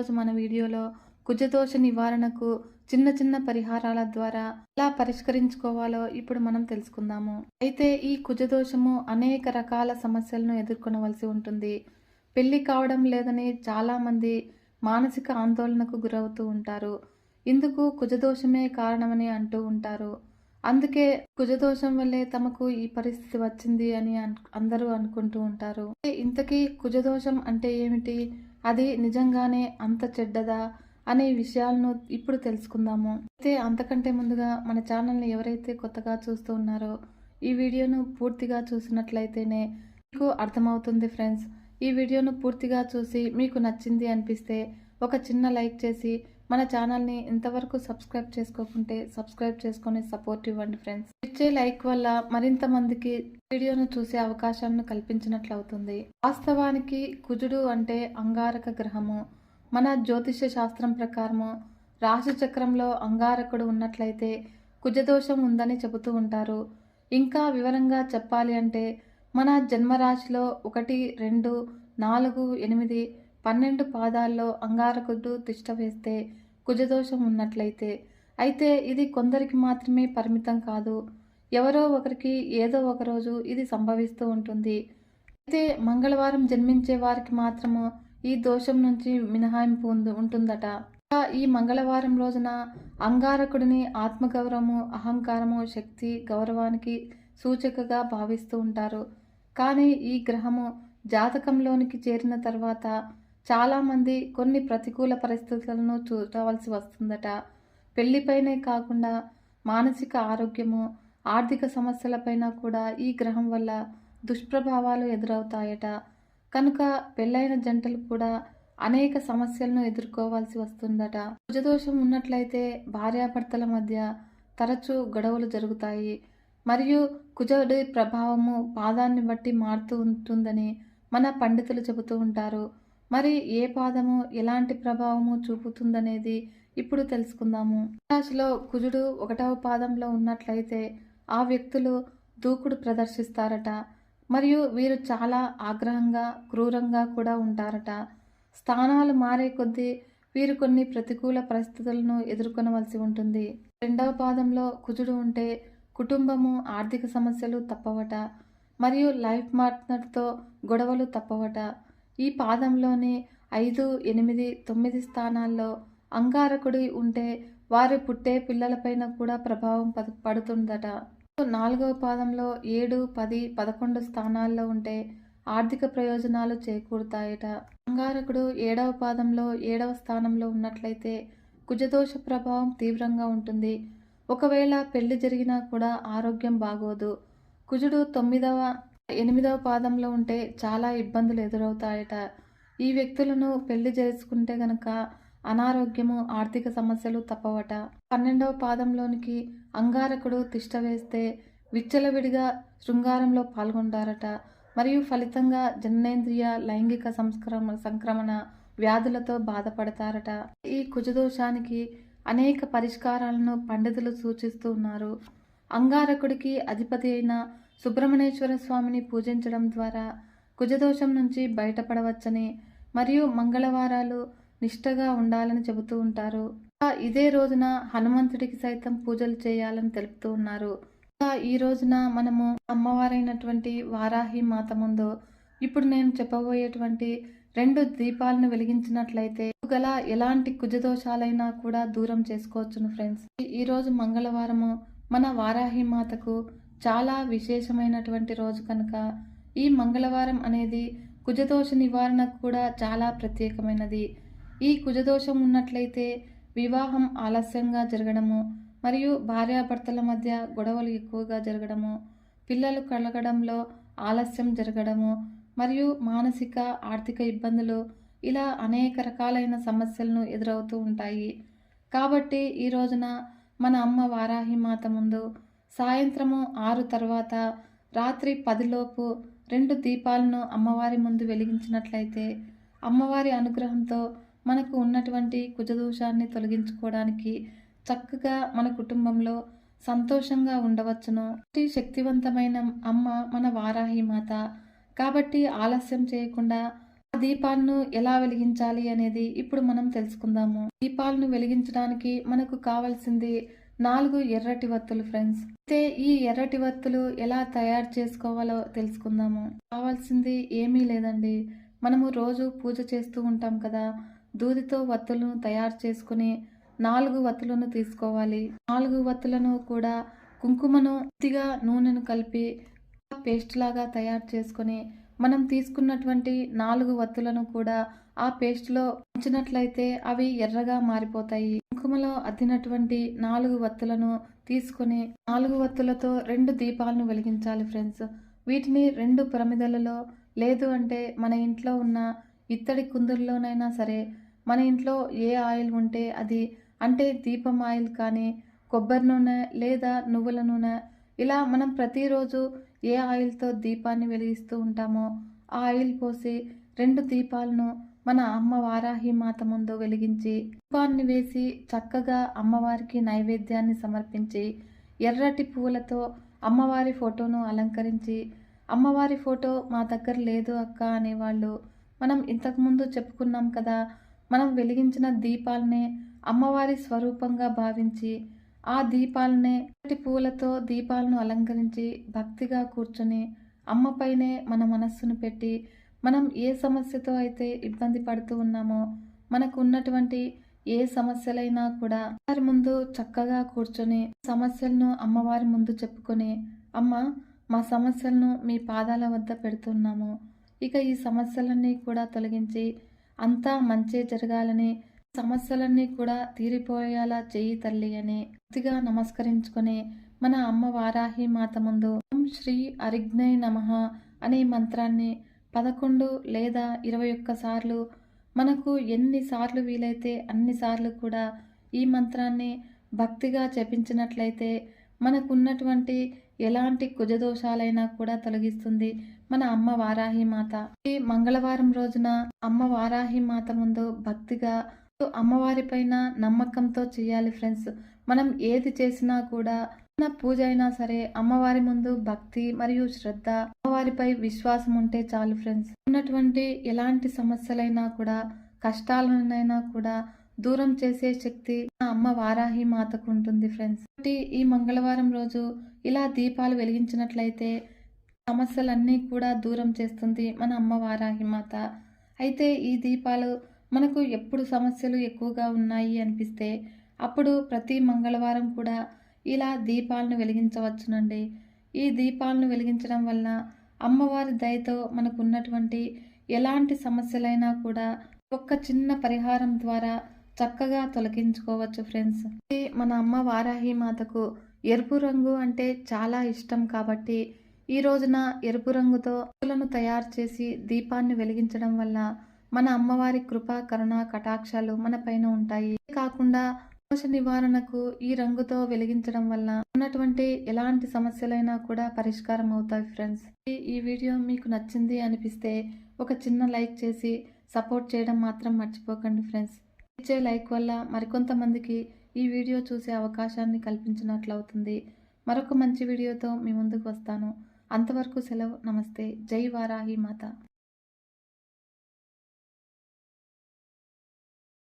ఈరోజు మన వీడియోలో కుజదోష నివారణకు చిన్న చిన్న పరిహారాల ద్వారా ఎలా పరిష్కరించుకోవాలో ఇప్పుడు మనం తెలుసుకుందాము. అయితే ఈ కుజదోషము అనేక రకాల సమస్యలను ఎదుర్కొనవలసి ఉంటుంది. పెళ్ళి కావడం లేదని చాలామంది మానసిక ఆందోళనకు గురవుతూ ఉంటారు. ఇందుకు కుజదోషమే కారణమని అంటూ ఉంటారు. అందుకే కుజదోషం వల్లే తమకు ఈ పరిస్థితి వచ్చింది అని అందరూ అనుకుంటూ ఉంటారు. ఇంతకీ కుజదోషం అంటే ఏమిటి? అది నిజంగానే అంత చెడ్డదా? అనే విషయాలను ఇప్పుడు తెలుసుకుందాము. అయితే అంతకంటే ముందుగా మన ఛానల్ని ఎవరైతే కొత్తగా చూస్తూ ఉన్నారో ఈ వీడియోను పూర్తిగా చూసినట్లయితేనే మీకు అర్థమవుతుంది ఫ్రెండ్స్. ఈ వీడియోను పూర్తిగా చూసి మీకు నచ్చింది అనిపిస్తే ఒక చిన్న లైక్ చేసి మన ఛానల్ని ఇంతవరకు సబ్స్క్రైబ్ చేసుకోకుంటే సబ్స్క్రైబ్ చేసుకొని సపోర్ట్ ఇవ్వండి ఫ్రెండ్స్. ఇచ్చే లైక్ వల్ల మరింత మందికి వీడియోను చూసే అవకాశాలను కల్పించినట్లు అవుతుంది. వాస్తవానికి కుజుడు అంటే అంగారక గ్రహము. మన జ్యోతిష శాస్త్రం ప్రకారము రాశిచక్రంలో అంగారకుడు ఉన్నట్లయితే కుజదోషం ఉందని చెబుతూ ఉంటారు. ఇంకా వివరంగా చెప్పాలి అంటే మన జన్మరాశిలో ఒకటి రెండు నాలుగు ఎనిమిది పన్నెండు పాదాల్లో అంగారకుడు తిష్ట వేస్తే కుజదోషం ఉన్నట్లయితే అయితే ఇది కొందరికి మాత్రమే పరిమితం కాదు. ఎవరో ఒకరికి ఏదో ఒక రోజు ఇది సంభవిస్తూ ఉంటుంది. అయితే మంగళవారం జన్మించే వారికి మాత్రము ఈ దోషం నుంచి మినహాయింపు ఉంటుందట. ఈ మంగళవారం రోజున అంగారకుడిని ఆత్మగౌరవము అహంకారము శక్తి గౌరవానికి సూచకగా భావిస్తూ ఉంటారు. కానీ ఈ గ్రహము జాతకంలోనికి చేరిన తర్వాత చాలామంది కొన్ని ప్రతికూల పరిస్థితులను చూడవలసి వస్తుందట. పెళ్ళిపైనే కాకుండా మానసిక ఆరోగ్యము ఆర్థిక సమస్యలపైన కూడా ఈ గ్రహం వల్ల దుష్ప్రభావాలు ఎదురవుతాయట. కనుక పెళ్ళైన జంటలు కూడా అనేక సమస్యలను ఎదుర్కోవాల్సి వస్తుందట. కుజదోషం ఉన్నట్లయితే భార్యాభర్తల మధ్య తరచూ గొడవలు జరుగుతాయి. మరియు కుజుడి ప్రభావము పాదాన్ని బట్టి మారుతూ ఉంటుందని మన పండితులు చెబుతూ ఉంటారు. మరి ఏ పాదము ఎలాంటి ప్రభావము చూపుతుందనేది ఇప్పుడు తెలుసుకుందాము. రాశిలో కుజుడు ఒకటవ పాదంలో ఉన్నట్లయితే ఆ వ్యక్తులు దూకుడు ప్రదర్శిస్తారట. మరియు వీరు చాలా ఆగ్రహంగా క్రూరంగా కూడా ఉంటారట. స్థానాలు మారే కొద్దీ వీరు కొన్ని ప్రతికూల పరిస్థితులను ఎదుర్కొనవలసి ఉంటుంది. రెండవ పాదంలో కుజుడు ఉంటే కుటుంబము ఆర్థిక సమస్యలు తప్పవట. మరియు లైఫ్ పార్ట్నర్తో గొడవలు తప్పవట. ఈ పాదంలోనే ఐదు ఎనిమిది తొమ్మిది స్థానాల్లో అంగారకుడి ఉంటే వారి పుట్టే పిల్లలపైన కూడా ప్రభావం పడుతుందట. నాలుగవ పాదంలో ఏడు పది పదకొండు స్థానాల్లో ఉంటే ఆర్థిక ప్రయోజనాలు చేకూరుతాయట. అంగారకుడు ఏడవ పాదంలో ఏడవ స్థానంలో ఉన్నట్లయితే కుజదోష ప్రభావం తీవ్రంగా ఉంటుంది. ఒకవేళ పెళ్ళి జరిగినా కూడా ఆరోగ్యం బాగోదు. కుజుడు తొమ్మిదవ ఎనిమిదవ పాదంలో ఉంటే చాలా ఇబ్బందులు ఎదురవుతాయట. ఈ వ్యక్తులను పెళ్ళి చేసుకుంటే గనక అనారోగ్యము ఆర్థిక సమస్యలు తప్పవట. పన్నెండవ పాదంలోనికి అంగారకుడు తిష్ట వేస్తే విచ్చలవిడిగా శృంగారంలో పాల్గొంటారట. మరియు ఫలితంగా జననేంద్రియ లైంగిక సంస్క్రమ సంక్రమణ వ్యాధులతో బాధపడతారట. ఈ కుజదోషానికి అనేక పరిష్కారాలను పండితులు సూచిస్తూ ఉన్నారు. అంగారకుడికి అధిపతి అయిన సుబ్రహ్మణ్యేశ్వర స్వామిని పూజించడం ద్వారా కుజదోషం నుంచి బయటపడవచ్చని మరియు మంగళవారాలు నిష్టగా ఉండాలని చెబుతూ ఉంటారు. ఇదే రోజున హనుమంతుడికి సైతం పూజలు చేయాలని తెలుపుతూ ఉన్నారు. ఈ రోజున మనము అమ్మవారైనటువంటి వారాహి మాత ముందు ఇప్పుడు నేను చెప్పబోయేటువంటి రెండు దీపాలను వెలిగించినట్లయితే గల ఎలాంటి కుజదోషాలైనా కూడా దూరం చేసుకోవచ్చును ఫ్రెండ్స్. ఈ రోజు మంగళవారము మన వారాహి మాతకు చాలా విశేషమైనటువంటి రోజు కనుక. ఈ మంగళవారం అనేది కుజదోష నివారణకు కూడా చాలా ప్రత్యేకమైనది. ఈ కుజదోషం ఉన్నట్లయితే వివాహం ఆలస్యంగా జరగడము మరియు భార్యాభర్తల మధ్య గొడవలు ఎక్కువగా జరగడము పిల్లలు కలగడంలో ఆలస్యం జరగడము మరియు మానసిక ఆర్థిక ఇబ్బందులు ఇలా అనేక రకాలైన సమస్యలను ఎదురవుతూ ఉంటాయి. కాబట్టి ఈ రోజున మన అమ్మ వారాహి మాత ముందు సాయంత్రము ఆరు తర్వాత రాత్రి పదిలోపు రెండు దీపాలను అమ్మవారి ముందు వెలిగించినట్లయితే అమ్మవారి అనుగ్రహంతో మనకు ఉన్నటువంటి కుజదోషాన్ని తొలగించుకోవడానికి చక్కగా మన కుటుంబంలో సంతోషంగా ఉండవచ్చును. అతి శక్తివంతమైన అమ్మ మన వారాహి మాత. కాబట్టి ఆలస్యం చేయకుండా ఆ దీపాలను ఎలా వెలిగించాలి అనేది ఇప్పుడు మనం తెలుసుకుందాము. దీపాలను వెలిగించడానికి మనకు కావాల్సింది నాలుగు ఎర్రటి వత్తులు ఫ్రెండ్స్ అయితే ఈ ఎర్రటి వత్తులు ఎలా తయారు చేసుకోవాలో తెలుసుకుందాము. కావాల్సింది ఏమీ లేదండి. మనము రోజు పూజ చేస్తూ ఉంటాం కదా. దూదితో వత్తులను తయారు చేసుకుని నాలుగు వత్తులను తీసుకోవాలి. నాలుగు వత్తులను కూడా కుంకుమను కొద్దిగా నూనెను కలిపి పేస్ట్ లాగా తయారు చేసుకొని మనం తీసుకున్నటువంటి నాలుగు వత్తులను కూడా ఆ పేస్ట్లో ఉంచినట్లయితే అవి ఎర్రగా మారిపోతాయి. కుంకుమలో అద్దినటువంటి నాలుగు వత్తులను తీసుకొని నాలుగు వత్తులతో రెండు దీపాలను వెలిగించాలి ఫ్రెండ్స్. వీటిని రెండు ప్రమిదలలో లేదు అంటే మన ఇంట్లో ఉన్న ఇత్తడి కుందుల్లోనైనా సరే మన ఇంట్లో ఏ ఆయిల్ ఉంటే అది అంటే దీపం ఆయిల్ కానీ కొబ్బరి నూనె లేదా నువ్వుల నూనె ఇలా మనం ప్రతిరోజు ఏ ఆయిల్తో దీపాన్ని వెలిగిస్తూ ఉంటామో ఆ ఆయిల్ పోసి రెండు దీపాలను మన అమ్మ వారాహి మాత ముందు వెలిగించి దీపాన్ని వేసి చక్కగా అమ్మవారికి నైవేద్యాన్ని సమర్పించి ఎర్రటి పువ్వులతో అమ్మవారి ఫోటోను అలంకరించి అమ్మవారి ఫోటో మా దగ్గర లేదు అక్క అనేవాళ్ళు. మనం ఇంతకుముందు చెప్పుకున్నాం కదా మనం వెలిగించిన దీపాలనే అమ్మవారి స్వరూపంగా భావించి ఆ దీపాలనే ఎర్రటి పూలతో దీపాలను అలంకరించి భక్తిగా కూర్చొని అమ్మపైనే మన మనస్సును పెట్టి మనం ఏ సమస్యతో అయితే ఇబ్బంది పడుతూ ఉన్నామో మనకు ఉన్నటువంటి ఏ సమస్యలైనా కూడా వారి ముందు చక్కగా కూర్చొని సమస్యలను అమ్మవారి ముందు చెప్పుకొని అమ్మ మా సమస్యలను మీ పాదాల వద్ద పెడుతున్నాము. ఇక ఈ సమస్యలన్నీ కూడా తొలగించి అంతా మంచే జరగాలని సమస్యలన్నీ కూడా తీరిపోయేలా చేయి తల్లి అని అతిగా నమస్కరించుకొని మన అమ్మ వారాహి మాత ముందు ఓం శ్రీ అరిజ్ఞయ నమః అనే మంత్రాన్ని పదకొండు లేదా ఇరవై ఒక్క సార్లు. మనకు ఎన్నిసార్లు వీలైతే అన్నిసార్లు కూడా ఈ మంత్రాన్ని భక్తిగా జపించినట్లయితే మనకున్నటువంటి ఎలాంటి కుజదోషాలైనా కూడా తొలగిస్తుంది. మన అమ్మ వారాహి మాత. ఈ మంగళవారం రోజున అమ్మ వారాహి మాత ముందు భక్తిగా అమ్మవారి పైన నమ్మకంతో చేయాలి ఫ్రెండ్స్. మనం ఏది చేసినా కూడా చిన్న పూజ అయినా సరే అమ్మవారి ముందు భక్తి మరియు శ్రద్ధ అమ్మవారిపై విశ్వాసం ఉంటే చాలు ఫ్రెండ్స్ ఉన్నటువంటి ఎలాంటి సమస్యలైనా కూడా కష్టాలనైనా కూడా దూరం చేసే శక్తి అమ్మ వారాహి మాతకు ఉంటుంది ఫ్రెండ్స్ కాబట్టి ఈ మంగళవారం రోజు ఇలా దీపాలు వెలిగించినట్లయితే సమస్యలన్నీ కూడా దూరం చేస్తుంది మన అమ్మ వారాహి మాత. అయితే ఈ దీపాలు మనకు ఎప్పుడు సమస్యలు ఎక్కువగా ఉన్నాయి అనిపిస్తే అప్పుడు ప్రతి మంగళవారం కూడా ఇలా దీపాలను వెలిగించవచ్చునండి. ఈ దీపాలను వెలిగించడం వల్ల అమ్మవారి దయతో మనకు ఉన్నటువంటి ఎలాంటి సమస్యలైనా కూడా ఒక్క చిన్న పరిహారం ద్వారా చక్కగా తొలగించుకోవచ్చు ఫ్రెండ్స్. ఇది మన అమ్మ వారాహి మాతకు ఎరుపు రంగు అంటే చాలా ఇష్టం కాబట్టి ఈ రోజున ఎరుపు రంగుతో పూలను తయారు చేసి దీపాన్ని వెలిగించడం వల్ల మన అమ్మవారి కృప కరుణ కటాక్షాలు మన పైన ఉంటాయి. కాకుండా దోష నివారణకు ఈ రంగుతో వెలిగించడం వల్ల ఉన్నటువంటి ఎలాంటి సమస్యలైనా కూడా పరిష్కారం అవుతాయి ఫ్రెండ్స్. ఈ వీడియో మీకు నచ్చింది అనిపిస్తే ఒక చిన్న లైక్ చేసి సపోర్ట్ చేయడం మాత్రం మర్చిపోకండి ఫ్రెండ్స్. ఇచ్చే లైక్ వల్ల మరికొంతమందికి ఈ వీడియో చూసే అవకాశాన్ని కల్పించినట్లు అవుతుంది. మరొక మంచి వీడియోతో మీ ముందుకు వస్తాను. అంతవరకు సెలవు. నమస్తే. జై వారాహి మాత.